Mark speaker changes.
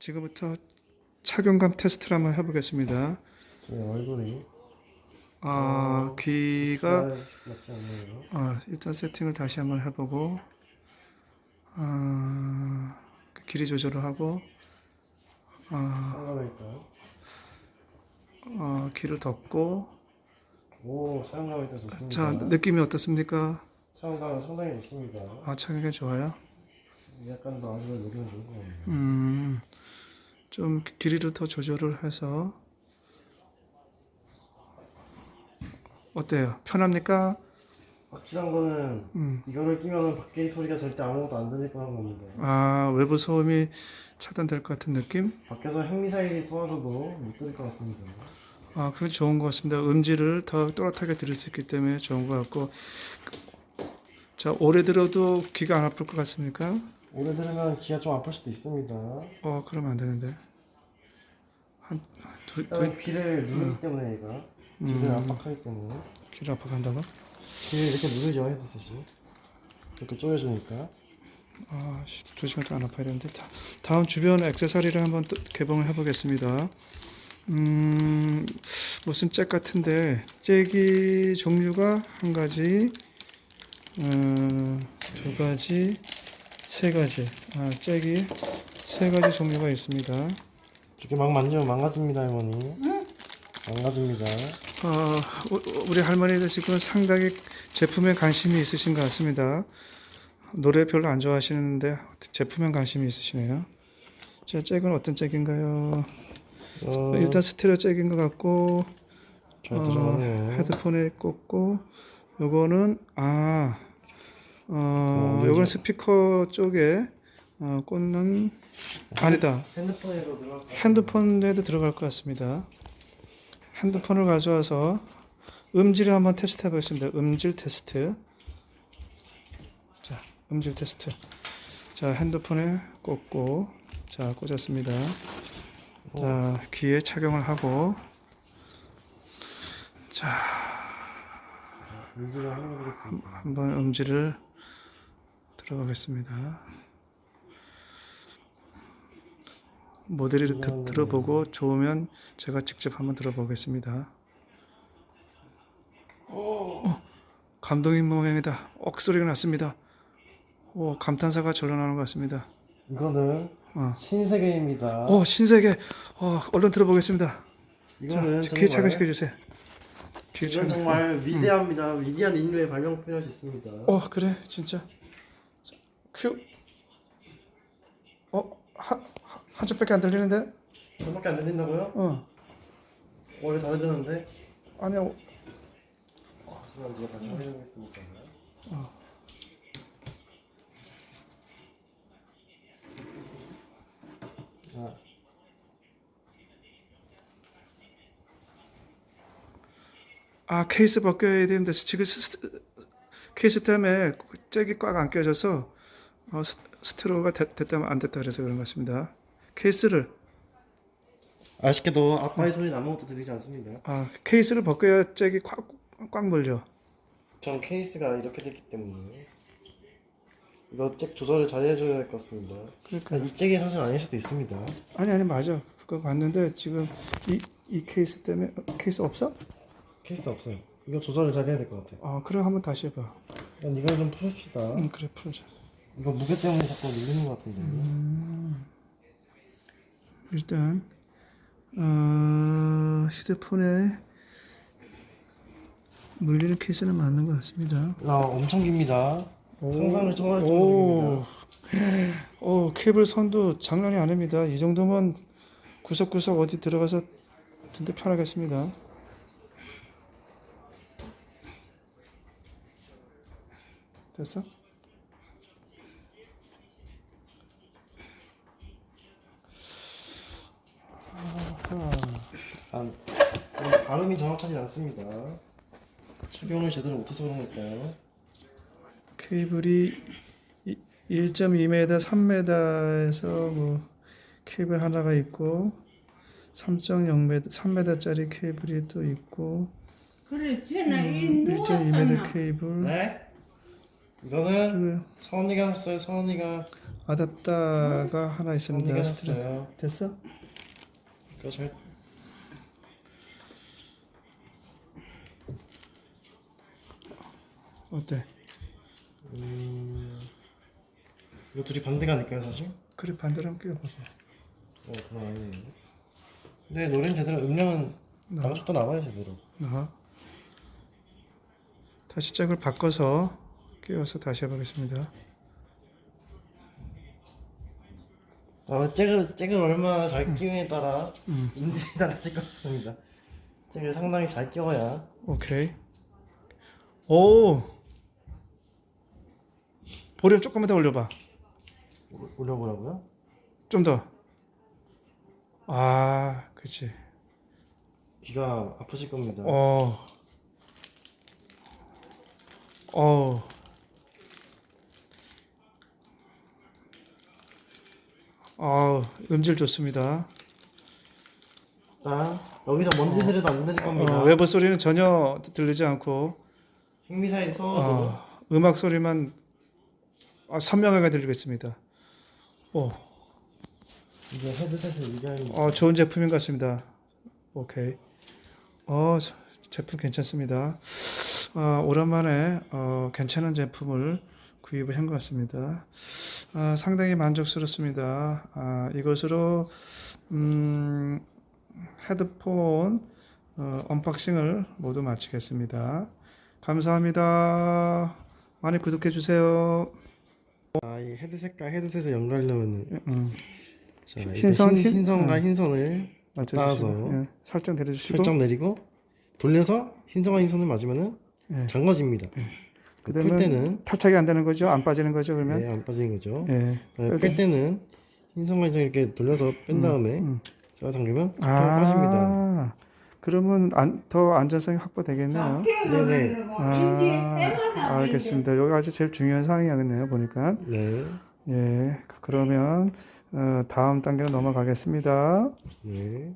Speaker 1: 지금부터 착용감 테스트를 한번 해보겠습니다.
Speaker 2: 제 얼굴이
Speaker 1: 아,
Speaker 2: 어,
Speaker 1: 귀가
Speaker 2: 잘 맞지 않네요.
Speaker 1: 아, 일단 세팅을 다시 한번 해보고 아, 그 길이 조절을 하고 아? 어, 귀를 덮고
Speaker 2: 오, 더 좋습니다.
Speaker 1: 자 느낌이 어떻습니까?
Speaker 2: 사용감은 상당히 좋습니다.
Speaker 1: 아, 착용이 좋아요.
Speaker 2: 약간 더 안으로 녹이면 좋을 것 같네요.
Speaker 1: 음, 좀 길이를 더 조절을 해서 어때요? 편합니까?
Speaker 2: 확실한 거는
Speaker 1: 음.
Speaker 2: 이거를 끼면 밖에 소리가 절대 아무것도 안 들릴 거라는 겁니다.
Speaker 1: 아 외부 소음이 차단될 것 같은 느낌?
Speaker 2: 밖에서 핵미사일이 쏘아줘도 못 들을 것 같습니다.
Speaker 1: 아 그건 좋은 것 같습니다. 음질을 더 또렷하게 들을 수 있기 때문에 좋은 것 같고 자 오래 들어도 귀가 안 아플 것 같습니까?
Speaker 2: 오래 들으면 귀가 좀 아플 수도 있습니다.
Speaker 1: 어 그러면 안 되는데 한두
Speaker 2: 일단 귀를 누르기 때문에 얘가 귀를
Speaker 1: 음.
Speaker 2: 압박하기 때문에
Speaker 1: 귀를 아파간다고?
Speaker 2: 귀를 이렇게 누르죠 헤드셋이 이렇게 조여주니까
Speaker 1: 아, 씨, 두 시간 동안 안 아파야 되는데 다, 다음 주변 액세서리를 한번 또 개봉을 해보겠습니다. 음, 무슨 잭 같은데 잭이 종류가 한 가지, 음, 두 가지, 세 가지. 아, 잭이 세 가지 종류가 있습니다.
Speaker 2: 이렇게 막 만지면 망가집니다 할머니 망가집니다
Speaker 1: 어, 우- 우리 할머니도 지금 상당히 제품에 관심이 있으신 것 같습니다. 노래 별로 안 좋아하시는데 제품에 관심이 있으시네요. 자, 잭은 어떤 잭인가요?
Speaker 2: 어,
Speaker 1: 일단 스테레오 잭인 것 같고
Speaker 2: 잘
Speaker 1: 어,
Speaker 2: 들어가네요
Speaker 1: 헤드폰에 꽂고 요거는 아, 어,
Speaker 2: 어,
Speaker 1: 요건. 스피커 쪽에 어, 꽂는 아니다.
Speaker 2: 핸드폰에도 들어갈 것
Speaker 1: 핸드폰에도 들어갈 것 같습니다. 핸드폰을 가져와서 음질을 한번 테스트 해보겠습니다. 음질 테스트. 자, 음질 테스트. 자, 핸드폰에 꽂고, 자, 꽂았습니다. 자, 귀에 착용을 하고, 자,
Speaker 2: 확인해보겠습니다
Speaker 1: 한번 음질을 들어가겠습니다. 모델이 드- 들어보고 좋으면 제가 직접 한번 들어보겠습니다. 어, 감동의 모양이다. 억소리가 났습니다. 오, 감탄사가 절로 나오는 것 같습니다.
Speaker 2: 이거는
Speaker 1: 어.
Speaker 2: 신세계입니다
Speaker 1: 오, 신세계. 어, 얼른 들어보겠습니다.
Speaker 2: 이거는
Speaker 1: 자, 귀에 착용시켜 주세요. 귀에
Speaker 2: 이건
Speaker 1: 착용.
Speaker 2: 정말 위대합니다 위대한 인류의 발명품이랄 수 있습니다
Speaker 1: 어, 그래, 진짜. 자, 큐. 어, 한, 한- 한쪽밖에 안 들리는데?
Speaker 2: 저밖에 안 들린다고요?
Speaker 1: 어,
Speaker 2: 원래 다 들리는데
Speaker 1: 아니야. 어,
Speaker 2: 그럼 제가 다시 확인해보겠습니다
Speaker 1: 자아 케이스 벗겨야 되는데 지금 스, 케이스 때문에 잭이 꽉 안 껴져서 어, 스, 스트로가 됐, 됐다면 안 됐다 그래서 그런 것 같습니다. 케이스를
Speaker 2: 아쉽게도 아빠의 소리는 아무것도 들리지 않습니다.
Speaker 1: 아 케이스를 벗겨야 잭이 꽉, 꽉 물려.
Speaker 2: 전 케이스가 이렇게 됐기 때문에 이거 잭 조절을 잘 해줘야 될것 같습니다.
Speaker 1: 그러니까
Speaker 2: 이 잭이 사실 아닐 수도 있습니다.
Speaker 1: 아니 아니 맞아. 그거 봤는데 지금 이, 이 케이스 때문에 어, 케이스 없어?
Speaker 2: 케이스 없어요. 이거 조절을 잘 해야 될 것 같아요.
Speaker 1: 아 그럼 한번 다시 해봐.
Speaker 2: 그럼 이걸 좀 풀읍시다.
Speaker 1: 응 그래 풀자.
Speaker 2: 이거 무게 때문에 자꾸 밀리는 것 같은데.
Speaker 1: 일단 어, 휴대폰에 물리는 케이스는 맞는 것 같습니다.
Speaker 2: 아 엄청 깁니다. 상상을 초월할
Speaker 1: 오,
Speaker 2: 정도입니다.
Speaker 1: 오, 케이블 선도 장난이 아닙니다. 이 정도면 구석구석 어디 들어가서 진짜 편하겠습니다. 됐어? 아하.
Speaker 2: 아, 발음이 정확하지 않습니다. 착용을 제대로 못해서 그런 걸까요?
Speaker 1: 케이블이 1.2m, 3m에서 뭐 케이블 하나가 있고 3.0m, 3m짜리 케이블이 또 있고
Speaker 3: 이
Speaker 1: 음,
Speaker 3: 누가
Speaker 1: 1.2m
Speaker 3: 샀나?
Speaker 1: 케이블
Speaker 2: 네? 이거는
Speaker 1: 그리고
Speaker 2: 서은이가 샀어요. 서은이가
Speaker 1: 아답터가 하나 있습니다.
Speaker 2: 정리가 됐어요.
Speaker 1: 됐어?
Speaker 2: 이거 잘
Speaker 1: 어때?
Speaker 2: 음... 이거 둘이 반대가 아닐까요 사실?
Speaker 1: 그래 반대로 한번 끼워봐봐.
Speaker 2: 어 그건 아니네요. 근데 노래는 제대로 음량은 나가셨다 나와요 제대로.
Speaker 1: 나 다시 짝을 바꿔서 끼워서 다시 해보겠습니다.
Speaker 2: 아 잭을 잭을 얼마나 잘 끼우냐에 따라
Speaker 1: 음.
Speaker 2: 인들이 달라질 것 같습니다. 잭을 상당히 잘 끼워야
Speaker 1: 오케이. 오. 볼륨 조금만 더 올려봐.
Speaker 2: 올- 올려보라고요.
Speaker 1: 좀 더. 아, 그치.
Speaker 2: 귀가 아프실 겁니다.
Speaker 1: 어. 어. 어, 음질 좋습니다.
Speaker 2: 일단 여기서 먼지 소리도 안 들릴 겁니다.
Speaker 1: 어, 외부 소리는 전혀 들리지 않고
Speaker 2: 핵미사일 터도
Speaker 1: 어, 음악 소리만 아, 선명하게 들리겠습니다. 오,
Speaker 2: 이게 헤드셋을 유지합니다.
Speaker 1: 어, 좋은 제품인 것 같습니다. 오케이. 어, 저- 제품 괜찮습니다. 아, 오랜만에 어, 괜찮은 제품을 구입을 한 것 같습니다. 아, 상당히 만족스럽습니다. 아, 이것으로 음, 헤드폰 어, 언박싱을 모두 마치겠습니다. 감사합니다. 많이 구독해 주세요.
Speaker 2: 아, 이 헤드셋과 헤드셋을 연결하려면
Speaker 1: 음,
Speaker 2: 자,
Speaker 1: 흰-
Speaker 2: 신선과
Speaker 1: 음.
Speaker 2: 흰선을
Speaker 1: 맞춰주시고
Speaker 2: 따라서
Speaker 1: 예, 살짝 내려주시고
Speaker 2: 설정 내리고 돌려서 흰선과 흰선을 맞으면은
Speaker 1: 예.
Speaker 2: 잠궈집니다.
Speaker 1: 그다음에
Speaker 2: 풀 때는
Speaker 1: 탈착이 안 되는 거죠? 안 빠지는 거죠? 그러면
Speaker 2: 네, 안 빠지는 거죠.
Speaker 1: 예.
Speaker 2: 네, 뺄 때는 흰선 이렇게 돌려서 뺀 다음에
Speaker 1: 음.
Speaker 2: 제가 당기면 툭
Speaker 1: 아,
Speaker 2: 빠집니다.
Speaker 1: 그러면 안, 더 안전성이 확보되겠네요.
Speaker 2: 네네.
Speaker 1: 아, 알겠습니다. 여기가 아주 제일 중요한 사항이겠네요. 보니까
Speaker 2: 네,
Speaker 1: 예. 그러면 어, 다음 단계로 넘어가겠습니다.
Speaker 2: 네.